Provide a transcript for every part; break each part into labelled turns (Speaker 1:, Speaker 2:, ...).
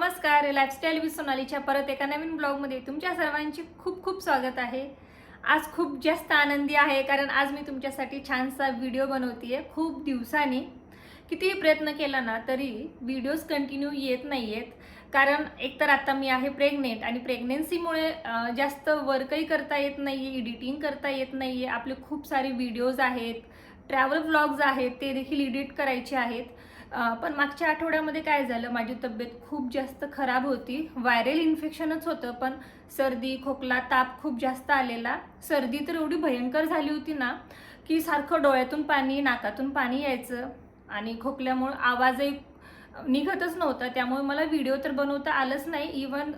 Speaker 1: नमस्कार lifestyle with सोनालीच्या परत एका नवीन ब्लॉगमध्ये तुमच्या सर्वांची खूप खूप स्वागत आहे. आज खूप जास्त आनंदी आहे कारण आज मी तुमच्यासाठी छानसा व्हिडिओ बनवते खूप दिवसांनी कितीही प्रयत्न केला ना तरी व्हिडिओज कंटिन्यू येत नाही आहेत कारण एकतर आता मी आहे प्रेग्नेंट आणि प्रेग्नेन्सीमुळे जास्त वर्कही करता येत नाही आहे एडिटिंग करता येत नाही आहे आपले खूप सारे व्हिडिओज आहेत ट्रॅव्हल व्लॉग्स आहेत ते देखील एडिट करायचे आहेत. पण मागच्या आठवड्यामध्ये काय झालं माझी तब्येत खूप जास्त खराब होती. व्हायरल इन्फेक्शनच होतं पण सर्दी खोकला ताप खूप जास्त आलेला. सर्दी तर एवढी भयंकर झाली होती ना की सारखं डोळ्यातून पाणी नाकातून पाणी यायचं आणि खोकल्यामुळं आवाजही निघतच नव्हता. त्यामुळे मला व्हिडिओ तर बनवता आलंच नाही. इवन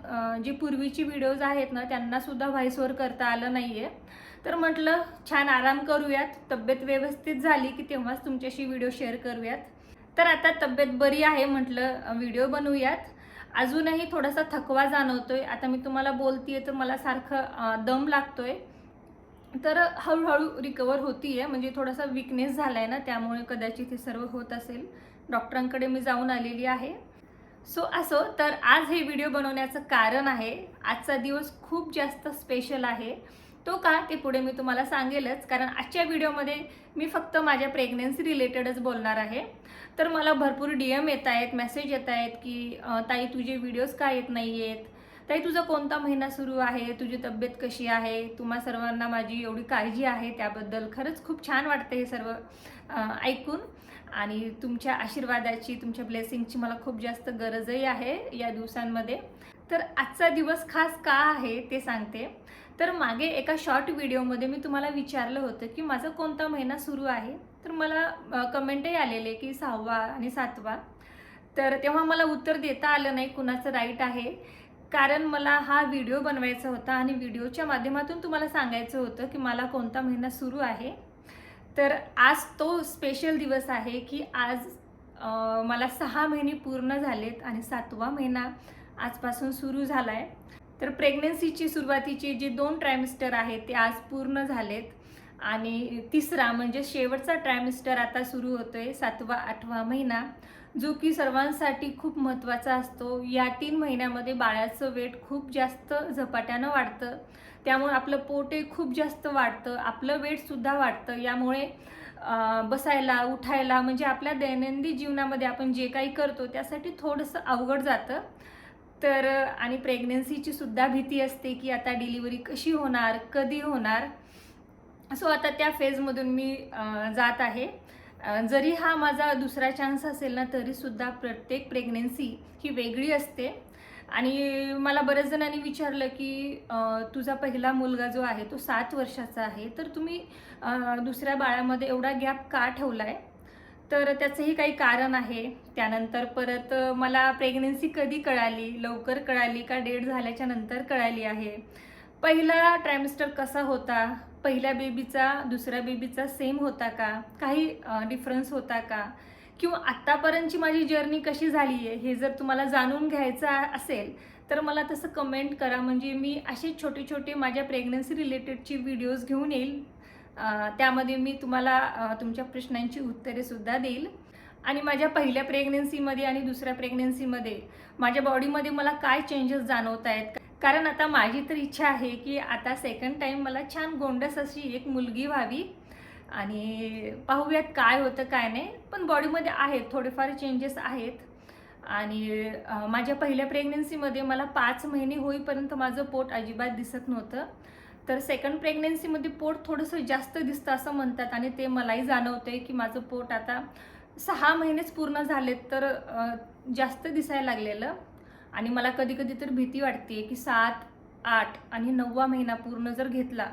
Speaker 1: जी पूर्वीची व्हिडिओज आहेत ना त्यांनासुद्धा व्हॉइसवर करता आलं नाही आहे तर म्हटलं छान आराम करूयात. तब्येत व्यवस्थित झाली की तेव्हाच तुमच्याशी व्हिडिओ शेअर करूयात. तर आता तब्येत बरी आहे म्हटलं व्हिडिओ बनवूयात. अजूनही थोडासा थकवा जाणवतोय. आता मी तुम्हाला बोलतीये तर मला सारखं दम लागतोय. तर हळूहळू रिकवर होतीये. म्हणजे थोडासा विकनेस झालाय ना त्यामुळे कदाचित हे सर्व होत असेल. डॉक्टरांकडे मी जाऊन आलेली आहे. सो असो तर आज हे व्हिडिओ बनवण्याचं कारण आहे आजचा दिवस खूप जास्त स्पेशल आहे. तो का ते पुढे मी तुम्हाला सांगेलच. कारण आजच्या व्हिडिओमध्ये मी फक्त माझ्या प्रेग्नेन्सी रिलेटेडच बोलणार आहे. तर मला भरपूर डी एम येत आहेत मेसेज येत आहेत की ताई तुझे व्हिडिओज का येत नाही आहेत ताई तुझा कोणता महिना सुरू आहे? तुझी तब्येत कशी आहे? तुम्हा सर्वांना माझी एवढी काळजी आहे त्याबद्दल. खरंच खूप छान वाटते हे सर्व ऐकून. आणि तुमच्या आशीर्वादाची तुमच्या ब्लेसिंगची मला खूप जास्त गरजही आहे या दिवसांमध्ये. तर आजचा दिवस खास का आहे ते सांगते. तर मागे एका शॉर्ट व्हिडिओमध्ये मी तुम्हाला विचारलं होतं की माझा कोणता महिना सुरू आहे? तर मला कमेंटही आलेले की सहावा आणि सातवा. तर तेव्हा मला उत्तर देता आलं नाही कुणाचं राईट आहे. कारण मला हा व्हिडिओ बनवायचा होता आणि व्हिडिओच्या माध्यमातून तुम्हाला सांगायचं होतं की मला कोणता महिना सुरू आहे. तर आज तो स्पेशल दिवस आहे की आज मला सहा महिने पूर्ण झालेत आणि सातवा महिना आजपासून सुरू झाला आहे तर प्रेग्नन्सीची सुरुवातीचे जे दोन ट्रायमिस्टर आहेत ते आज पूर्ण झालेत. आणि तिसरा म्हणजे शेवटचा ट्रायमिस्टर आता सुरू होतो आहे सातवा आठवा महिना. जो की सर्वांसाठी खूप महत्त्वाचा असतो. या तीन महिन्यामध्ये बाळाचं वेट खूप जास्त झपाट्यानं वाढतं. त्यामुळे आपलं पोटही खूप जास्त वाढतं. आपलं वेटसुद्धा वाढतं. यामुळे बसायला उठायला म्हणजे आपल्या दैनंदिन जीवनामध्ये आपण जे काही करतो त्यासाठी थोडंसं अवघड जातं. तर आणि प्रेग्नन्सीची सुद्धा भीती असते की आता डिलिव्हरी कशी होणार कधी होणार? सो आता त्या फेजमधून मी जात आहे. जरी हा माझा दुसरा चान्स असेल ना तरीसुद्धा प्रत्येक प्रेग्नेन्सी ही वेगळी असते. आणि मला बऱ्याच जणांनी विचारलं की तुझा पहिला मुलगा जो आहे तो सात वर्षाचा आहे. तर तुम्ही दुसऱ्या बाळामध्ये एवढा गॅप का ठेवला आहे तर त्याचंही काही कारण आहे. त्यानंतर परत मला प्रेग्नेन्सी कधी कळाली? लवकर कळाली का? डेट झाल्याच्यानंतर कळाली आहे. पहिला ट्रायमिस्टर कसा होता? पहिल्या बेबीचा दुसऱ्या बेबीचा सेम होता का? काही डिफरन्स होता का? किंवा आत्तापर्यंतची माझी जर्नी कशी झाली आहे हे जर तुम्हाला जाणून घ्यायचं असेल तर मला तसं कमेंट करा. म्हणजे मी असे छोटे छोटे माझ्या प्रेग्नन्सी रिलेटेडची व्हिडिओज घेऊन येईल. त्यामध्ये मी तुम्हाला तुमच्या प्रश्नांची उत्तरेसुद्धा देईल. आणि माझ्या पहिल्या प्रेग्नेन्सीमध्ये आणि दुसऱ्या प्रेग्नेन्सीमध्ये माझ्या बॉडीमध्ये मला काय चेंजेस जाणवत आहेत कारण आता माझी तर इच्छा आहे की आता सेकंड टाईम मला छान गोंडस अशी एक मुलगी व्हावी. आणि पाहूयात काय होतं काय नाही. पण बॉडीमध्ये आहेत थोडेफार चेंजेस आहेत. आणि माझ्या पहिल्या प्रेग्नेन्सीमध्ये मला पाच महिने होईपर्यंत माझं पोट अजिबात दिसत नव्हतं. तर सेकंड प्रेग्नेन्सीमध्ये पोट थोडंसं जास्त दिसतं असं म्हणतात आणि ते मलाही जाणवतंय की माझं पोट आता सहा महिनेच पूर्ण झालेत तर जास्त दिसायला लागलेलं. आणि मला कधी कधी तर भीती वाटते की सात आठ आणि नववा महिना पूर्ण जर घेतला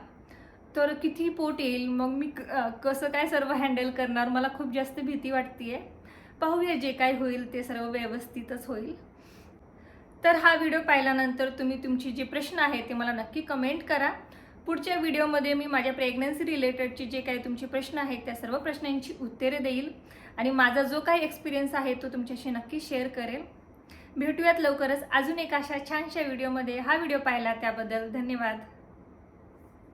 Speaker 1: तर किती पोट येईल? मग मी क- कसं काय सर्व हँडल करणार? मला खूप जास्त भीती वाटते पाहूया जे काय होईल ते सर्व व्यवस्थितच होईल. तर हा व्हिडिओ पाहिल्यानंतर तुम्ही तुमचे जे प्रश्न आहे ते मला नक्की कमेंट करा. पुढच्या व्हिडिओमध्ये मी माझ्या प्रेग्नन्सी रिलेटेडचे जे काही तुमचे प्रश्न आहेत त्या सर्व प्रश्नांची उत्तरे देईल. आणि माझा जो काही एक्सपिरियन्स आहे तो तुमच्याशी नक्की शेअर करेल. भेटूयात लवकरच. अजून एक अशा छानशा व्हिडिओमध्ये हा व्हिडिओ पाहिला त्याबद्दल धन्यवाद.